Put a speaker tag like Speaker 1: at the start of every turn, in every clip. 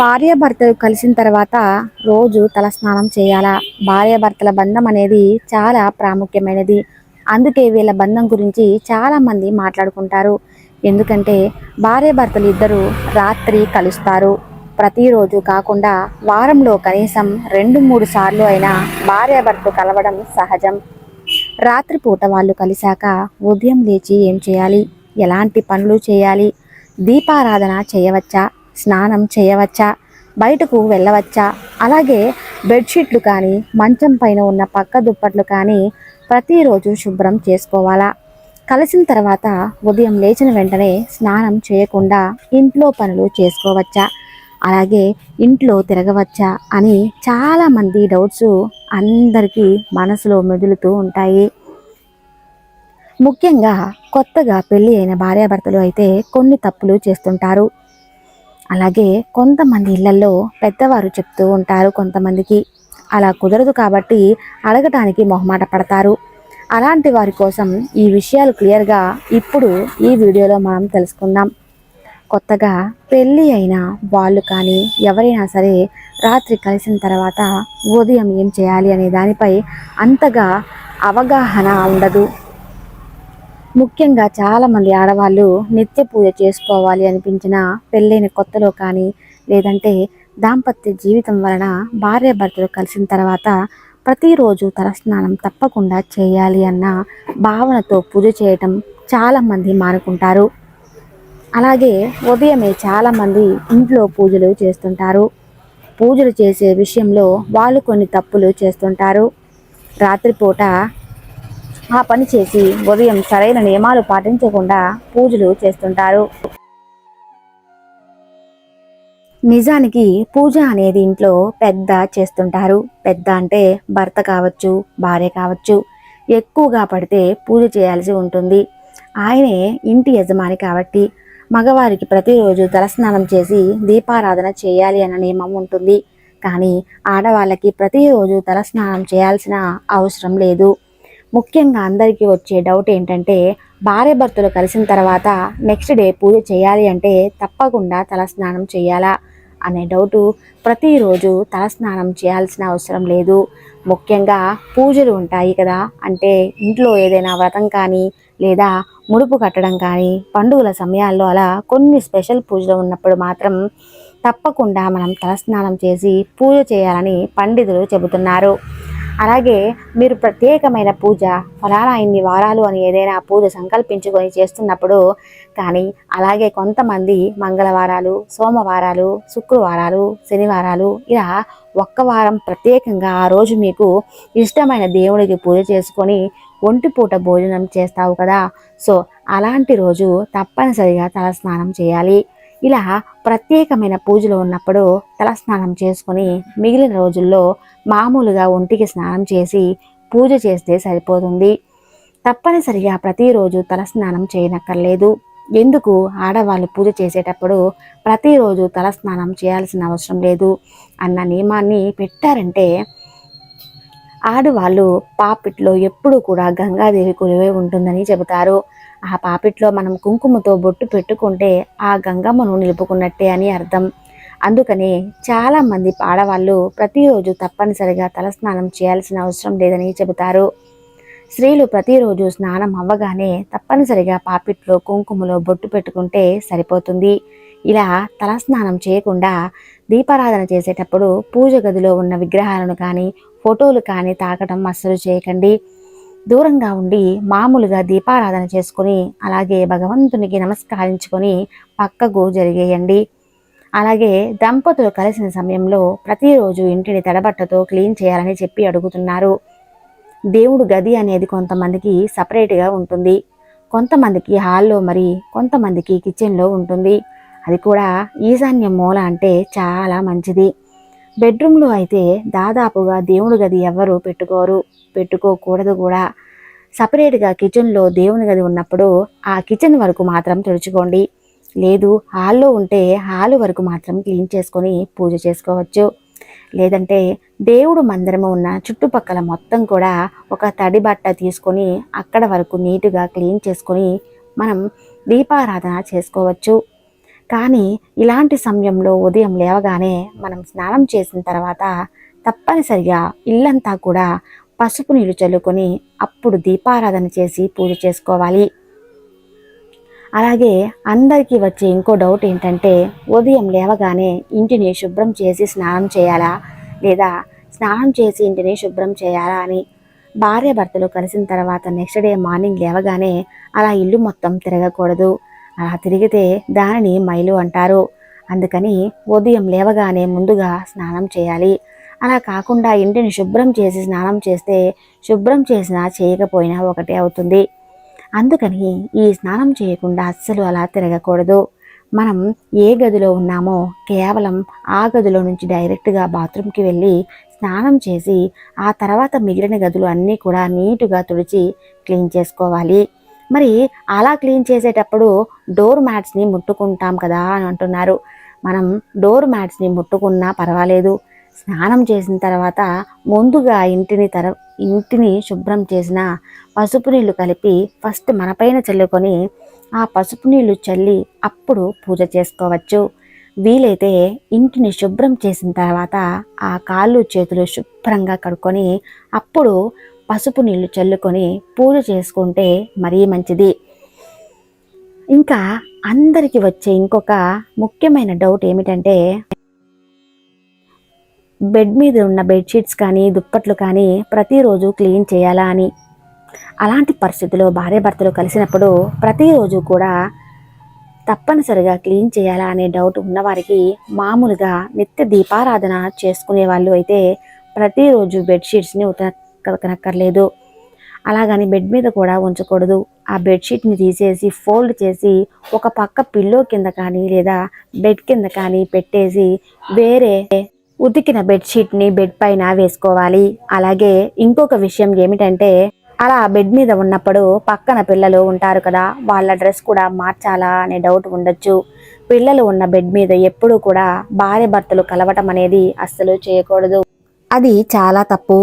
Speaker 1: భార్యాభర్తలు కలిసిన తర్వాత రోజు తలస్నానం చేయాలా? భార్యాభర్తల బంధం అనేది చాలా ప్రాముఖ్యమైనది. అందుకే వీళ్ళ బంధం గురించి చాలామంది మాట్లాడుకుంటారు. ఎందుకంటే భార్యాభర్తలు ఇద్దరు రాత్రి కలుస్తారు. ప్రతిరోజు కాకుండా వారంలో కనీసం రెండు మూడు సార్లు అయినా భార్యాభర్తలు కలవడం సహజం. రాత్రిపూట వాళ్ళు కలిశాక ఉదయం లేచి ఏం చేయాలి? ఎలాంటి పనులు చేయాలి? దీపారాధన చేయవచ్చా? స్నానం చేయవచ్చా? బయటకు వెళ్ళవచ్చా? అలాగే బెడ్షీట్లు కానీ మంచం పైన ఉన్న పక్క దుప్పట్లు కానీ ప్రతిరోజు శుభ్రం చేసుకోవాలా? కలిసిన తర్వాత ఉదయం లేచిన వెంటనే స్నానం చేయకుండా ఇంట్లో పనులు చేసుకోవచ్చా? అలాగే ఇంట్లో తిరగవచ్చా? అని చాలామంది డౌట్స్ అందరికీ మనసులో మెదులుతూ ఉంటాయి. ముఖ్యంగా కొత్తగా పెళ్ళి అయిన భార్యాభర్తలు అయితే కొన్ని తప్పులు చేస్తుంటారు. అలాగే కొంతమంది ఇళ్ళలో పెద్దవారు చెప్తూ ఉంటారు కొంతమందికి. అలా కుదరదు కాబట్టి అడగటానికి మొహమాట పడతారు. అలాంటి వారి కోసం ఈ విషయాలు క్లియర్గా ఇప్పుడు ఈ వీడియోలో మనం తెలుసుకుందాం. కొత్తగా పెళ్ళి అయిన వాళ్ళు కానీ ఎవరైనా సరే రాత్రి కలిసిన తర్వాత ఉదయం ఏం చేయాలి అనే దానిపై అంతగా అవగాహన ఉండదు. ముఖ్యంగా చాలామంది ఆడవాళ్ళు నిత్య పూజ చేసుకోవాలి అనిపించిన పెళ్ళైన కొత్తలో కానీ లేదంటే దాంపత్య జీవితం వలన భార్యాభర్తలు కలిసిన తర్వాత ప్రతిరోజు తలస్నానం తప్పకుండా చేయాలి అన్న భావనతో పూజ చేయటం చాలామంది మానుకుంటారు. అలాగే ఉదయమే చాలామంది ఇంట్లో పూజలు చేస్తుంటారు. పూజలు చేసే విషయంలో వాళ్ళు కొన్ని తప్పులు చేస్తుంటారు. రాత్రిపూట ఆ పని చేసి ఉదయం సరైన నియమాలు పాటించకుండా పూజలు చేస్తుంటారు. నిజానికి పూజ అనేది ఇంట్లో పెద్ద చేస్తుంటారు. పెద్ద అంటే భర్త కావచ్చు భార్య కావచ్చు. ఎక్కువగా పడితే పూజ చేయాల్సి ఉంటుంది. ఆయనే ఇంటి యజమాని కాబట్టి మగవారికి ప్రతిరోజు తలస్నానం చేసి దీపారాధన చేయాలి అన్న నియమం ఉంటుంది. కానీ ఆడవాళ్ళకి ప్రతిరోజు తలస్నానం చేయాల్సిన అవసరం లేదు. ముఖ్యంగా అందరికీ వచ్చే డౌట్ ఏంటంటే భార్య భర్తలు కలిసిన తర్వాత నెక్స్ట్ డే పూజ చేయాలి అంటే తప్పకుండా తలస్నానం చేయాలా అనే డౌటు ప్రతిరోజు తలస్నానం చేయాల్సిన అవసరం లేదు. ముఖ్యంగా పూజలు ఉంటాయి కదా అంటే ఇంట్లో ఏదైనా వ్రతం కానీ లేదా ముడుపు కట్టడం కానీ పండుగల సమయాల్లో అలా కొన్ని స్పెషల్ పూజలు ఉన్నప్పుడు మాత్రం తప్పకుండా మనం తలస్నానం చేసి పూజ చేయాలని పండితులు చెబుతున్నారు. అలాగే మీరు ప్రత్యేకమైన పూజ ఫలానా ఇన్ని వారాలు అని ఏదైనా పూజ సంకల్పించుకొని చేస్తున్నప్పుడు కానీ అలాగే కొంతమంది మంగళవారాలు సోమవారాలు శుక్రవారాలు శనివారాలు ఇలా ఒక్క వారం ప్రత్యేకంగా ఆ రోజు మీకు ఇష్టమైన దేవుడికి పూజ చేసుకొని ఒంటిపూట భోజనం చేస్తావు కదా. సో అలాంటి రోజు తప్పనిసరిగా తల స్నానం చేయాలి. ఇలా ప్రత్యేకమైన పూజలు ఉన్నప్పుడు తలస్నానం చేసుకొని మిగిలిన రోజుల్లో మామూలుగా ఒంటికి స్నానం చేసి పూజ చేస్తే సరిపోతుంది. తప్పనిసరిగా ప్రతిరోజు తలస్నానం చేయనక్కర్లేదు. ఎందుకు? ఆడవాళ్ళు పూజ చేసేటప్పుడు ప్రతిరోజు తలస్నానం చేయాల్సిన అవసరం లేదు అన్న నియమాన్ని పెట్టారంటే ఆడవాళ్ళు పాపిట్లో ఎప్పుడూ కూడా గంగాదేవి కొలువే ఉంటుందని చెబుతారు. ఆ పాపిట్లో మనం కుంకుమతో బొట్టు పెట్టుకుంటే ఆ గంగమ్మను నిలుపుకున్నట్టే అని అర్థం. అందుకనే చాలామంది ఆడవాళ్ళు ప్రతిరోజు తప్పనిసరిగా తలస్నానం చేయాల్సిన అవసరం లేదని చెబుతారు. స్త్రీలు ప్రతిరోజు స్నానం అవ్వగానే తప్పనిసరిగా పాపిట్లో కుంకుమలో బొట్టు పెట్టుకుంటే సరిపోతుంది. ఇలా తలస్నానం చేయకుండా దీపారాధన చేసేటప్పుడు పూజ గదిలో ఉన్న విగ్రహాలను కానీ ఫోటోలు కానీ తాకడం అస్సలు చేయకండి. దూరంగా ఉండి మామూలుగా దీపారాధన చేసుకొని అలాగే భగవంతునికి నమస్కరించుకొని పక్కకు జరిగేయండి. అలాగే దంపతులు కలిసిన సమయంలో ప్రతిరోజు ఇంటిని తడబట్టతో క్లీన్ చేయాలని చెప్పి అడుగుతున్నారు. దేవుడు గది అనేది కొంతమందికి సపరేట్గా ఉంటుంది. కొంతమందికి హాల్లో మరి కొంతమందికి కిచెన్లో ఉంటుంది. అది కూడా ఈశాన్య మూల అంటే చాలా మంచిది. బెడ్రూమ్లో అయితే దాదాపుగా దేవుడి గది ఎవ్వరూ పెట్టుకోరు. పెట్టుకోకూడదు కూడా. సపరేట్గా కిచెన్లో దేవుని గది ఉన్నప్పుడు ఆ కిచెన్ వరకు మాత్రం తుడుచుకోండి. లేదు హాల్లో ఉంటే హాల్ వరకు మాత్రం క్లీన్ చేసుకొని పూజ చేసుకోవచ్చు. లేదంటే దేవుడు మందిరము ఉన్న చుట్టుపక్కల మొత్తం కూడా ఒక తడి బట్ట తీసుకొని అక్కడ వరకు నీటుగా క్లీన్ చేసుకొని మనం దీపారాధన చేసుకోవచ్చు. కానీ ఇలాంటి సమయంలో ఉదయం లేవగానే మనం స్నానం చేసిన తర్వాత తప్పనిసరిగా ఇల్లంతా కూడా పసుపు నీళ్ళు చల్లుకొని అప్పుడు దీపారాధన చేసి పూజ చేసుకోవాలి. అలాగే అందరికీ వచ్చే ఇంకో డౌట్ ఏంటంటే ఉదయం లేవగానే ఇంటిని శుభ్రం చేసి స్నానం చేయాలా? లేదా స్నానం చేసి ఇంటిని శుభ్రం చేయాలా అని భార్య భర్తలు కలిసిన తర్వాత నెక్స్ట్ డే మార్నింగ్ లేవగానే అలా ఇల్లు మొత్తం తిరగకూడదు. అలా తిరిగితే దానిని మైలు అంటారు. అందుకని ఉదయం లేవగానే ముందుగా స్నానం చేయాలి. అలా కాకుండా ఇంటిని శుభ్రం చేసి స్నానం చేస్తే శుభ్రం చేసినా చేయకపోయినా ఒకటే అవుతుంది. అందుకని ఈ స్నానం చేయకుండా అస్సలు అలా తిరగకూడదు. మనం ఏ గదిలో ఉన్నామో కేవలం ఆ గదిలో నుంచి డైరెక్ట్గా బాత్రూమ్కి వెళ్ళి స్నానం చేసి ఆ తర్వాత మిగిలిన గదులు అన్నీ కూడా నీటుగా తుడిచి క్లీన్ చేసుకోవాలి. మరి అలా క్లీన్ చేసేటప్పుడు డోర్ మ్యాట్స్ని ముట్టుకుంటాం కదా అని అంటున్నారు. మనం డోర్ మ్యాట్స్ని ముట్టుకున్నా పర్వాలేదు. స్నానం చేసిన తర్వాత ముందుగా ఇంటిని తర ఇంటిని శుభ్రం చేసిన పసుపు నీళ్ళు కలిపి ఫస్ట్ మనపైన చల్లుకొని ఆ పసుపు నీళ్ళు చల్లి అప్పుడు పూజ చేసుకోవచ్చు. వీలైతే ఇంటిని శుభ్రం చేసిన తర్వాత ఆ కాళ్ళు చేతులు శుభ్రంగా కడుక్కొని అప్పుడు పసుపు నీళ్ళు చల్లుకొని పూజ చేసుకుంటే మరీ మంచిది. ఇంకా అందరికీ వచ్చే ఇంకొక ముఖ్యమైన డౌట్ ఏమిటంటే బెడ్ మీద ఉన్న బెడ్షీట్స్ కానీ దుప్పట్లు కానీ ప్రతిరోజు క్లీన్ చేయాలా అని. అలాంటి పరిస్థితిలో భార్యాభర్తలు కలిసినప్పుడు ప్రతిరోజు కూడా తప్పనిసరిగా క్లీన్ చేయాలా అనే డౌట్ ఉన్నవారికి మామూలుగా నిత్య దీపారాధన చేసుకునే వాళ్ళు అయితే ప్రతిరోజు బెడ్షీట్స్ని ఉతకనక్కర్లేదు అలాగని బెడ్ మీద కూడా ఉంచకూడదు. ఆ బెడ్షీట్ని తీసేసి ఫోల్డ్ చేసి ఒక పక్క పిల్లో కింద కానీ లేదా బెడ్ కింద కానీ పెట్టేసి వేరే ఉతికిన బెడ్షీట్ని బెడ్ పైన వేసుకోవాలి. అలాగే ఇంకొక విషయం ఏమిటంటే అలా బెడ్ మీద ఉన్నప్పుడు పక్కన పిల్లలు ఉంటారు కదా వాళ్ళ డ్రెస్ కూడా మార్చాలా అనే డౌట్ ఉండొచ్చు. పిల్లలు ఉన్న బెడ్ మీద ఎప్పుడూ కూడా భార్య భర్తలు కలవటం అనేది అస్సలు చేయకూడదు. అది చాలా తప్పు.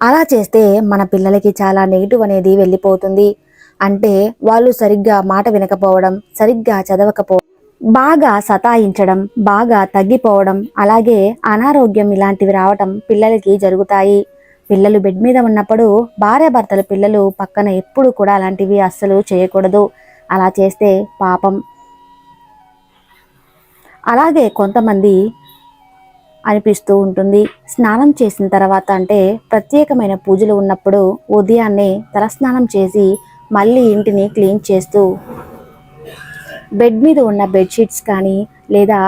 Speaker 1: అలా చేస్తే మన పిల్లలకి చాలా నెగిటివ్ అనేది వెళ్ళిపోతుంది. అంటే వాళ్ళు సరిగ్గా మాట వినకపోవడం సరిగ్గా చదవకపోవడం బాగా సతాయించడం బాగా తగ్గిపోవడం అలాగే అనారోగ్యం ఇలాంటివి రావటం పిల్లలకి జరుగుతాయి. పిల్లలు బెడ్ మీద ఉన్నప్పుడు భార్యాభర్తల పిల్లలు పక్కన ఎప్పుడు కూడా అలాంటివి అస్సలు చేయకూడదు. అలా చేస్తే పాపం. అలాగే కొంతమంది అనిపిస్తూ ఉంటుంది. స్నానం చేసిన తర్వాత అంటే ప్రత్యేకమైన పూజలు ఉన్నప్పుడు ఉదయాన్నే తలస్నానం చేసి మళ్ళీ ఇంటిని క్లీన్ చేస్తూ బెడ్ మీద ఉన్న బెడ్షీట్స్ కానీ లేదా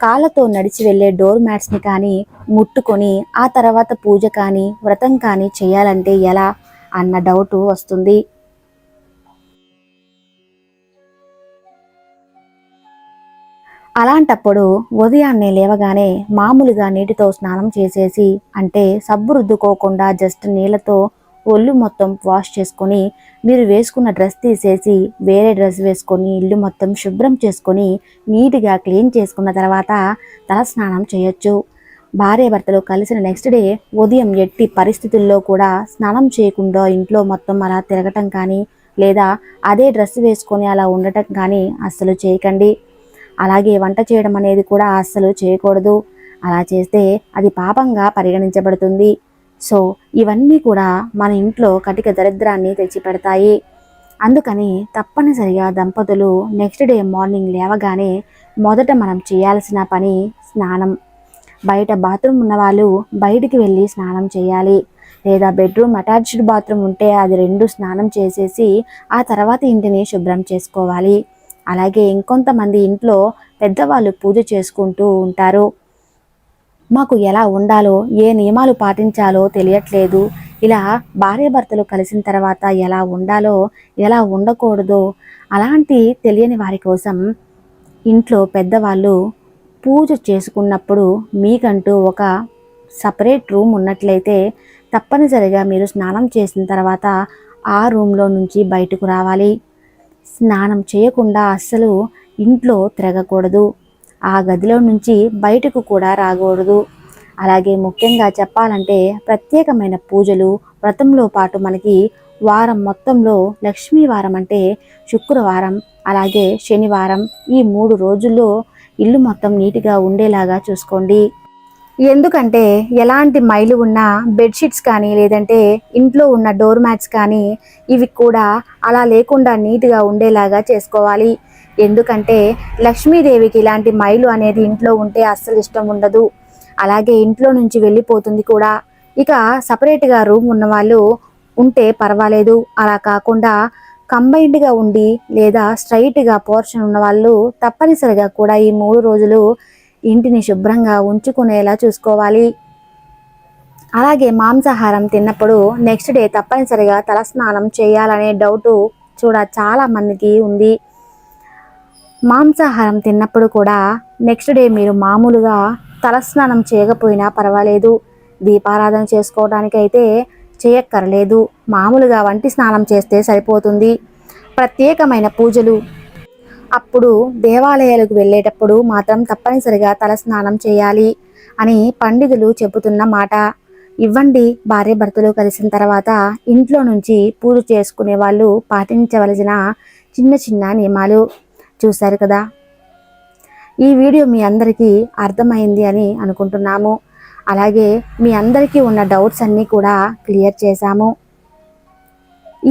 Speaker 1: కాళ్ళతో నడిచి వెళ్ళే డోర్ మ్యాట్స్ని కానీ ముట్టుకొని ఆ తర్వాత పూజ కానీ వ్రతం కానీ చేయాలంటే ఎలా అన్న డౌట్ వస్తుంది. అలాంటప్పుడు ఉదయాన్నే లేవగానే మామూలుగా నీటితో స్నానం చేసేసి అంటే సబ్బు రుద్దుకోకుండా జస్ట్ నీళ్ళతో ఒళ్ళు మొత్తం వాష్ చేసుకొని మీరు వేసుకున్న డ్రెస్ తీసేసి వేరే డ్రెస్ వేసుకొని ఇల్లు మొత్తం శుభ్రం చేసుకొని నీట్గా క్లీన్ చేసుకున్న తర్వాత తల స్నానం చేయొచ్చు. భార్య భర్తలు కలిసిన నెక్స్ట్ డే ఉదయం ఎట్టి పరిస్థితుల్లో కూడా స్నానం చేయకుండా ఇంట్లో మొత్తం అలా తిరగటం కానీ లేదా అదే డ్రెస్ వేసుకొని అలా ఉండటం కానీ అస్సలు చేయకండి. అలాగే వంట చేయడం అనేది కూడా అస్సలు చేయకూడదు. అలా చేస్తే అది పాపంగా పరిగణించబడుతుంది. సో ఇవన్నీ కూడా మన ఇంట్లో కటిక దరిద్రాన్ని తెచ్చిపెడతాయి. అందుకని తప్పనిసరిగా దంపతులు నెక్స్ట్ డే మార్నింగ్ లేవగానే మొదట మనం చేయాల్సిన పని స్నానం. బయట బాత్రూమ్ ఉన్నవాళ్ళు బయటికి వెళ్ళి స్నానం చేయాలి. లేదా బెడ్రూమ్ అటాచ్డ్ బాత్రూమ్ ఉంటే అది రెండు స్నానం చేసేసి ఆ తర్వాత ఇంటిని శుభ్రం చేసుకోవాలి. అలాగే ఇంకొంతమంది ఇంట్లో పెద్దవాళ్ళు పూజ చేసుకుంటూ ఉంటారు. మాకు ఎలా ఉండాలో ఏ నియమాలు పాటించాలో తెలియట్లేదు. ఇలా భార్యాభర్తలు కలిసిన తర్వాత ఎలా ఉండాలో ఎలా ఉండకూడదో అలాంటి తెలియని వారి కోసం ఇంట్లో పెద్దవాళ్ళు పూజ చేసుకున్నప్పుడు మీకంటూ ఒక సపరేట్ రూమ్ ఉన్నట్లయితే తప్పనిసరిగా మీరు స్నానం చేసిన తర్వాత ఆ రూమ్లో నుంచి బయటకు రావాలి. స్నానం చేయకుండా అస్సలు ఇంట్లో తిరగకూడదు. ఆ గదిలో నుంచి బయటకు కూడా రాకూడదు. అలాగే ముఖ్యంగా చెప్పాలంటే ప్రత్యేకమైన పూజలు వ్రతంలో పాటు మనకి వారం మొత్తంలో లక్ష్మీ వారం అంటే శుక్రవారం అలాగే శనివారం. ఈ మూడు రోజుల్లో ఇల్లు మొత్తం నీట్గా ఉండేలాగా చూసుకోండి. ఎందుకంటే ఎలాంటి మైలు ఉన్న బెడ్షీట్స్ కానీ లేదంటే ఇంట్లో ఉన్న డోర్ మ్యాట్స్ కానీ ఇవి కూడా అలా లేకుండా నీట్గా ఉండేలాగా చేసుకోవాలి. ఎందుకంటే లక్ష్మీదేవికి ఇలాంటి మైలు అనేది ఇంట్లో ఉంటే అస్సలు ఇష్టం ఉండదు. అలాగే ఇంట్లో నుంచి వెళ్ళిపోతుంది కూడా. ఇక సపరేట్గా రూమ్ ఉన్నవాళ్ళు ఉంటే పర్వాలేదు. అలా కాకుండా కంబైన్డ్గా ఉండి లేదా స్ట్రైట్గా పోర్షన్ ఉన్న వాళ్ళు తప్పనిసరిగా కూడా ఈ మూడు రోజులు ఇంటిని శుభ్రంగా ఉంచుకునేలా చూసుకోవాలి. అలాగే మాంసాహారం తిన్నప్పుడు నెక్స్ట్ డే తప్పనిసరిగా తలస్నానం చేయాలనే డౌటు చూడ చాలా మందికి ఉంది. మాంసాహారం తిన్నప్పుడు కూడా నెక్స్ట్ డే మీరు మామూలుగా తలస్నానం చేయకపోయినా పర్వాలేదు. దీపారాధన చేసుకోవడానికైతే చేయక్కర్లేదు. మామూలుగా వంటి స్నానం చేస్తే సరిపోతుంది. ప్రత్యేకమైన పూజలు. అప్పుడు దేవాలయాలకు వెళ్ళేటప్పుడు మాత్రం తప్పనిసరిగా తలస్నానం చేయాలి అని పండితులు చెబుతున్న మాట. ఇవ్వండి భార్య భర్తలు కలిసిన తర్వాత ఇంట్లో నుంచి పూజ చేసుకునే వాళ్ళు పాటించవలసిన చిన్న చిన్న నియమాలు. చూశారు కదా? ఈ వీడియో మీ అందరికీ అర్థమైంది అని అనుకుంటున్నాము. అలాగే మీ అందరికీ ఉన్న డౌట్స్ అన్నీ కూడా క్లియర్ చేశాము.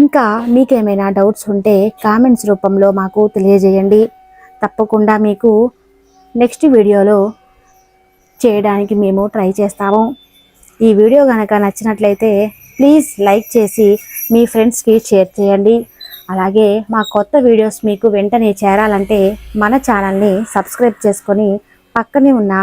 Speaker 1: ఇంకా మీకేమైనా డౌట్స్ ఉంటే కామెంట్స్ రూపంలో మాకు తెలియజేయండి. తప్పకుండా మీకు నెక్స్ట్ వీడియోలో చేయడానికి మేము ట్రై చేస్తాము. ఈ వీడియో కనుక నచ్చినట్లయితే ప్లీజ్ లైక్ చేసి మీ ఫ్రెండ్స్కి షేర్ చేయండి. అలాగే మా కొత్త వీడియోస్ మీకు వెంటనే చేరాలంటే మన ఛానల్ని సబ్స్క్రైబ్ చేసుకొని పక్కనే ఉన్న